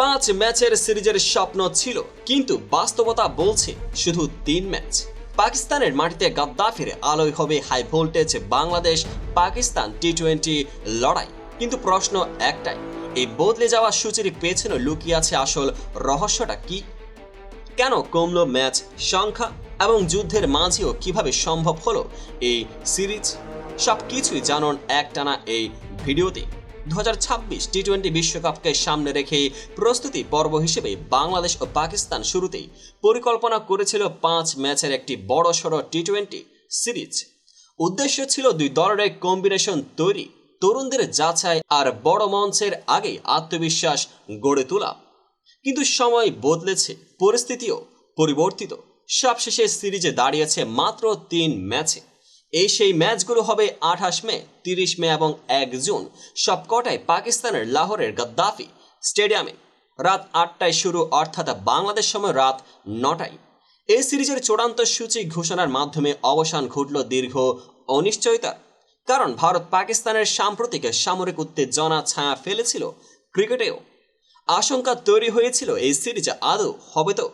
পাঁচ ম্যাচের সিরিজের স্বপ্ন ছিল, কিন্তু বাস্তবতা বলছে শুধু তিন ম্যাচ। পাকিস্তানের মাটিতে গাদ্দাফির আলোয় হবে high voltage Bangladesh Pakistan T twenty লড়াই। কিন্তু প্রশ্ন একটাই, এই বদলে যাওয়া সূচির পেছনে লুকিয়ে আছে আসল রহস্যটা কি? কেন কমলো ম্যাচ সংখ্যা এবং যুদ্ধের মাঝেও কীভাবে সম্ভব হলো এই সিরিজ? সব কিছুই জানুন একটানা এই ভিডিওতে। দু টি টোয়েন্টি বিশ্বকাপকে সামনে রেখে প্রস্তুতি পর্ব হিসেবে বাংলাদেশ ও পাকিস্তান শুরুতেই পরিকল্পনা করেছিল পাঁচ ম্যাচের একটি বড় সড়ো টি টোয়েন্টি সিরিজ। উদ্দেশ্য ছিল দুই দলের এক কম্বিনেশন তৈরি, তরুণদের যাচাই আর বড় মঞ্চের আগে আত্মবিশ্বাস গড়ে তোলা। কিন্তু সময় বদলেছে, পরিস্থিতিও পরিবর্তিত। সবশেষে সিরিজে দাঁড়িয়েছে মাত্র তিন ম্যাচে। এই সেই ম্যাচগুলো হবে আঠাশ মে, তিরিশ মে এবং এক জুন। সবকটাই পাকিস্তানের লাহোরের গাদ্দাফি স্টেডিয়ামে। রাত আটটায় শুরু, অর্থাৎ বাংলাদেশ সময় রাত নটায়। এই সিরিজের চূড়ান্ত সূচি ঘোষণার মাধ্যমে অবসান ঘটল দীর্ঘ অনিশ্চয়তার। কারণ ভারত পাকিস্তানের সাম্প্রতিক সামরিক উত্তেজনা ছায়া ফেলেছিল ক্রিকেটেও। আশঙ্কা তৈরি হয়েছিল এই সিরিজ আদৌ হবে তো।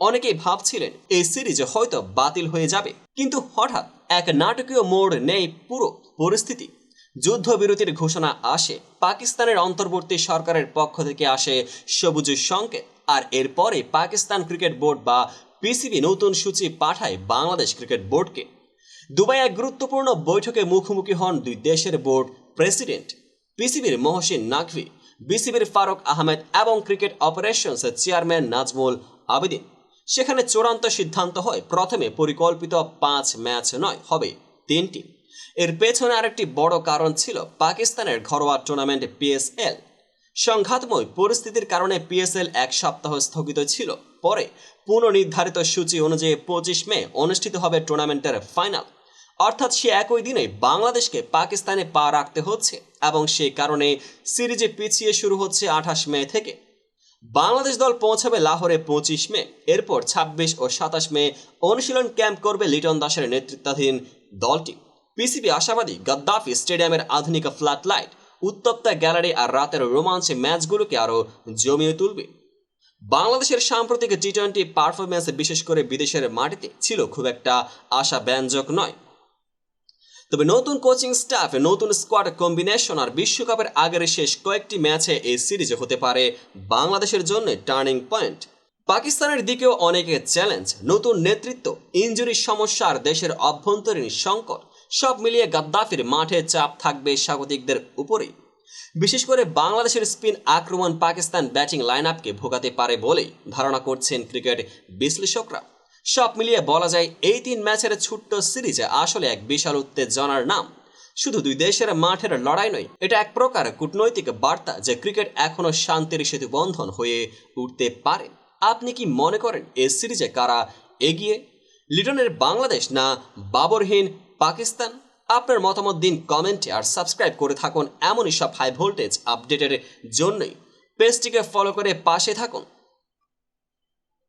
অনেকেই ভাবছিলেন এই সিরিজ হয়তো বাতিল হয়ে যাবে। কিন্তু হঠাৎ এক নাটকীয় মোড় নেই পুরো পরিস্থিতি। যুদ্ধবিরতির ঘোষণা আসে, পাকিস্তানের অন্তর্বর্তী সরকারের পক্ষ থেকে আসে সবুজ সংকেত। আর এরপরে পাকিস্তান ক্রিকেট বোর্ড বা পিসিবি নতুন সূচি পাঠায় বাংলাদেশ ক্রিকেট বোর্ডকে। দুবাই এক গুরুত্বপূর্ণ বৈঠকে মুখোমুখি হন দুই দেশের বোর্ড প্রেসিডেন্ট। পিসিবির মহসিন নাকভি, বিসিবির ফারুক আহমেদ এবং cricket operations chairman Nazmul Abedin. সেখানে চূড়ান্ত সিদ্ধান্ত হয়। প্রথমে পরিকল্পিত পাঁচ ম্যাচ নয়, হবে তিনটি। এর পেছনে আরেকটি বড় কারণ ছিল পাকিস্তানের ঘরোয়া টুর্নামেন্ট পিএসএল। সংঘাতময় পরিস্থিতির কারণে পিএসএল এক সপ্তাহ স্থগিত ছিল। পরে পুনর্নির্ধারিত সূচি অনুযায়ী পঁচিশ মে অনুষ্ঠিত হবে টুর্নামেন্টের ফাইনাল। অর্থাৎ সে একই দিনে বাংলাদেশকে পাকিস্তানে পা রাখতে হচ্ছে এবং সেই কারণে সিরিজে পিছিয়ে শুরু হচ্ছে আঠাশ মে থেকে। বাংলাদেশ দল পৌঁছাবে লাহোরে পঁচিশ মে, এরপর ছাব্বিশ ও সাতাশ মে অনুশীলন ক্যাম্প করবে লিটন দাসের নেতৃত্বাধীন দলটি। পিসিবি আশাবাদী গাদ্দাফি স্টেডিয়ামের আধুনিক ফ্ল্যাট লাইট, উত্তপ্তা গ্যালারি আর রাতের রোমাঞ্চে ম্যাচগুলোকে আরও জমিয়ে তুলবে। বাংলাদেশের সাম্প্রতিক টি টোয়েন্টি পারফরমেন্স বিশেষ করে বিদেশের মাটিতে ছিল খুব একটা আশা ব্যঞ্জক নয়। তবে নতুন কোচিং স্টাফ, নতুন স্কোয়াড কম্বিনেশন আর বিশ্বকাপের আগের শেষ কয়েকটি ম্যাচে এই সিরিজে হতে পারে বাংলাদেশের জন্য টার্নিং পয়েন্ট। পাকিস্তানের দিকেও অনেকে চ্যালেঞ্জ, নতুন নেতৃত্ব ইঞ্জুরির সমস্যা আর দেশের অভ্যন্তরীণ সংকট, সব মিলিয়ে গাদ্দাফির মাঠে চাপ থাকবে স্বাগতিকদের উপরেই। বিশেষ করে বাংলাদেশের স্পিন আক্রমণ পাকিস্তান ব্যাটিং লাইন আপকে ভোগাতে পারে বলেই ধারণা করছেন ক্রিকেট বিশ্লেষকরা। সব মিলিয়ে বলা যায় এই তিন ম্যাচের ছোট্ট সিরিজে আসলে এক বিশাল উত্তেজনার নাম। শুধু দুই দেশের মাঠের লড়াই নয়, এটা এক প্রকার কূটনৈতিক বার্তা যে ক্রিকেট এখনও শান্তির সেতু বন্ধন হয়ে উঠতে পারে। আপনি কি মনে করেন এ সিরিজে কারা এগিয়ে? লিটনের বাংলাদেশ না বাবরহীন পাকিস্তান? আপনার মতামত দিন কমেন্টে আর সাবস্ক্রাইব করে থাকুন। এমনই সব হাই ভোল্টেজ আপডেটের জন্যই। পেজটিকে ফলো করে পাশে থাকুন।